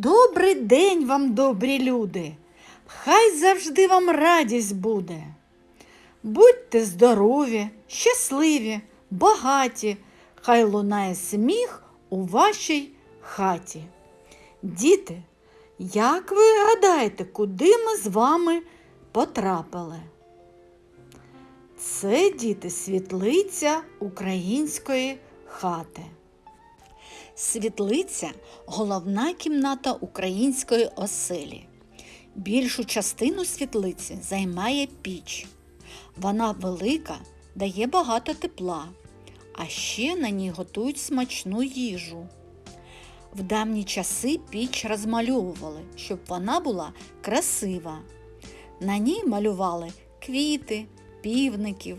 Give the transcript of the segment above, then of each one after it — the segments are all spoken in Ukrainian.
Добрий день вам, добрі люди! Хай завжди вам радість буде. Будьте здорові, щасливі, багаті, хай лунає сміх у вашій хаті. Діти, як ви гадаєте, куди ми з вами потрапили? Це діти світлиця української хати. Світлиця головна кімната української оселі. Більшу частину світлиці займає піч. Вона велика, дає багато тепла, а ще на ній готують смачну їжу. В давні часи піч розмальовували, щоб вона була красива. На ній малювали квіти, півників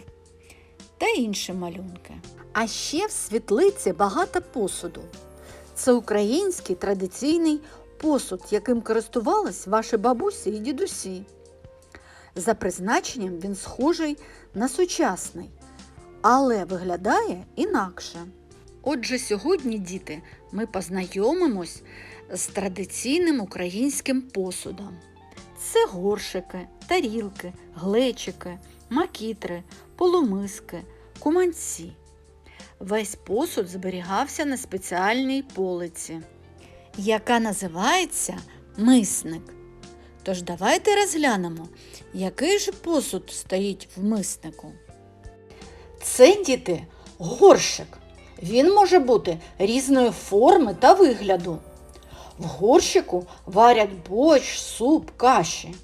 та інші малюнки. А ще в світлиці багато посуду. Це український традиційний посуд, яким користувались ваші бабусі і дідусі. За призначенням він схожий на сучасний, але виглядає інакше. Отже, сьогодні, діти, ми познайомимось з традиційним українським посудом. Це горшики, тарілки, глечики, макітри, полумиски, куманці. Весь посуд зберігався на спеціальній полиці, яка називається мисник. Тож давайте розглянемо, який же посуд стоїть в миснику. Це діти горшик. Він може бути різної форми та вигляду. В горщику варять борщ, суп, каші.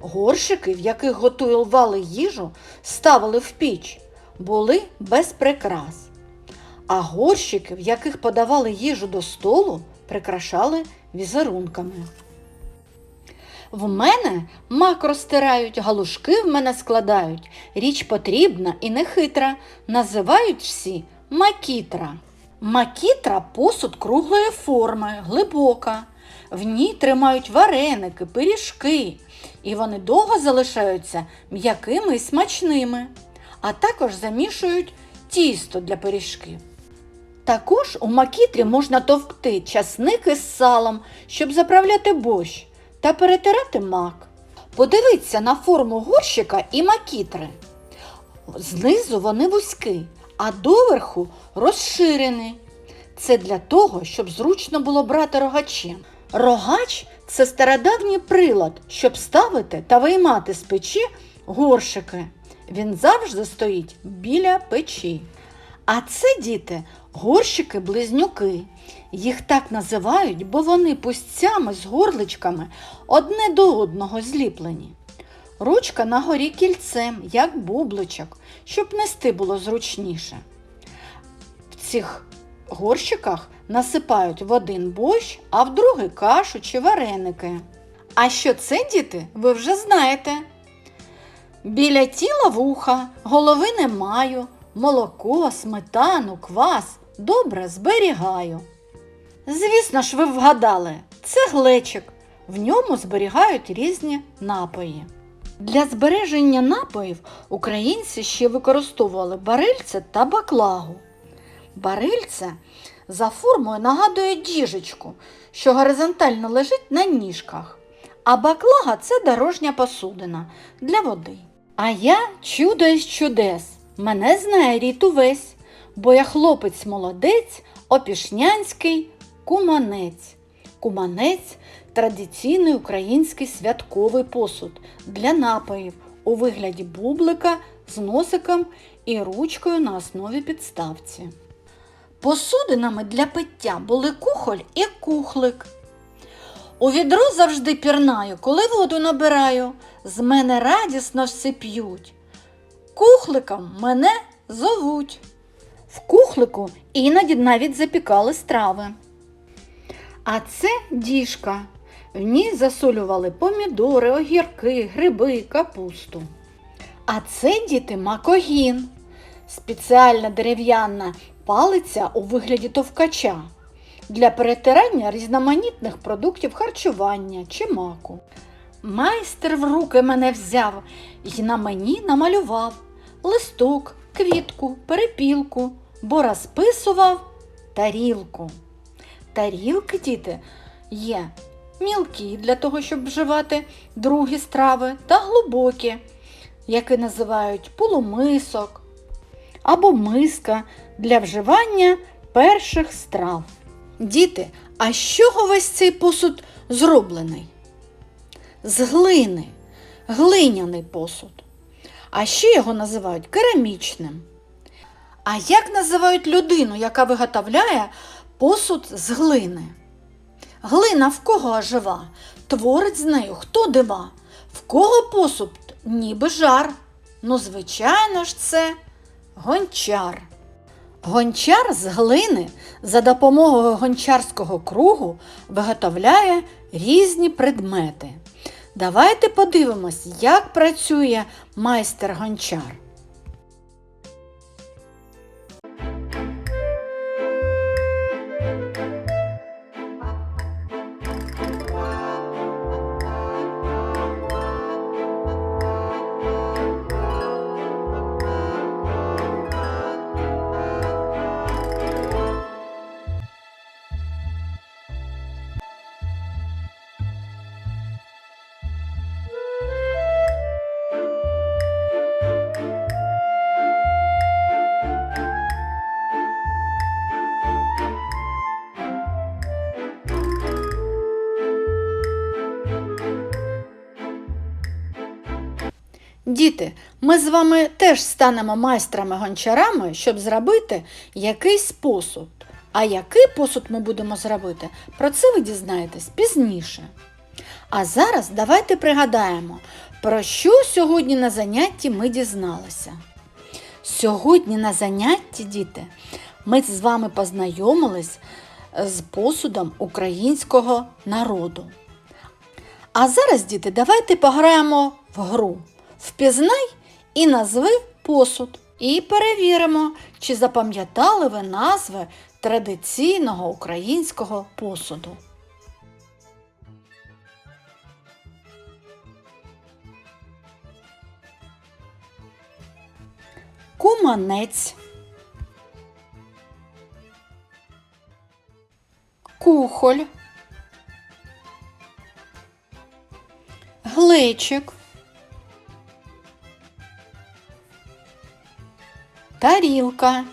Горшики, в яких готували їжу, ставили в піч, були без прикрас. А горщики, в яких подавали їжу до столу, прикрашали візерунками. В мене мак розтирають, галушки в мене складають. Річ потрібна і нехитра. Називають всі макітра. Макітра посуд круглої форми, глибока. В ній тримають вареники, пиріжки, і вони довго залишаються м'якими і смачними, а також замішують тісто для пиріжків. Також у макітрі можна товкти часник із салом, щоб заправляти борщ та перетирати мак. Подивіться на форму горщика і макітри. Знизу вони вузькі, а доверху розширені. Це для того, щоб зручно було брати рогачем. Рогач це стародавній прилад, щоб ставити та виймати з печі горшики. Він завжди стоїть біля печі. А це діти горщики-близнюки. Їх так називають, бо вони пустцями з горличками одне до одного зліплені. Ручка на горі кільцем, як бубличок, щоб нести було зручніше. В цих горщиках насипають в один борщ, а в другий кашу чи вареники. А що це, діти, ви вже знаєте. Біля тіла вуха, голови не маю, молоко, сметану, квас добре зберігаю. Звісно ж, ви вгадали, це глечик. В ньому зберігають різні напої. Для збереження напоїв українці ще використовували барильце та баклагу. Барильце за формою нагадує діжечку, що горизонтально лежить на ніжках, а баклага це дорожня посудина для води. А я чудо із чудес. Мене знає рід увесь, бо я хлопець молодець, опішнянський куманець. Куманець традиційний український святковий посуд для напоїв у вигляді бублика з носиком і ручкою на основі підставці. Посудинами для пиття були кухоль і кухлик. У відро завжди пірнаю, коли воду набираю, з мене радісно все п'ють. Кухликом мене зовуть. В кухлику іноді навіть запікали страви. А це діжка. В ній засолювали помідори, огірки, гриби, капусту. А це діти макогін. Спеціальна дерев'яна палиця у вигляді товкача для перетирання різноманітних продуктів харчування чи маку. Майстер в руки мене взяв і на мені намалював листок, квітку, перепілку, бо розписував тарілку. Тарілки, діти, є мілкі для того, щоб вживати другі страви, та глибокі, які називають полумисок або миска для вживання перших страв. Діти, а з чого весь цей посуд зроблений? З глини, глиняний посуд. А ще його називають керамічним. А як називають людину, яка виготовляє посуд з глини? Глина в кого жива? Творить з нею хто дива? В кого посуд ніби жар? Ну, звичайно ж, це гончар. Гончар з глини за допомогою гончарського кругу виготовляє різні предмети. Давайте подивимось, як працює майстер гончар. Діти, ми з вами теж станемо майстрами-гончарами, щоб зробити якийсь посуд. А який посуд ми будемо зробити, про це ви дізнаєтесь пізніше. А зараз давайте пригадаємо, про що сьогодні на занятті ми дізналися. Сьогодні на занятті, діти, ми з вами познайомились з посудом українського народу. А зараз, діти, давайте пограємо в гру. Впізнай і назви посуд. І перевіримо, чи запам'ятали ви назви традиційного українського посуду. Куманець. Кухоль. Глечик. тарілка,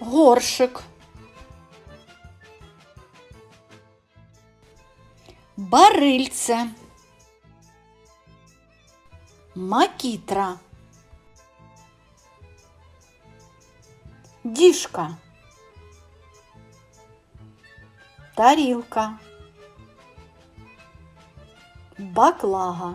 горшик, барильце, макітра, діжка, тарілка, баклага.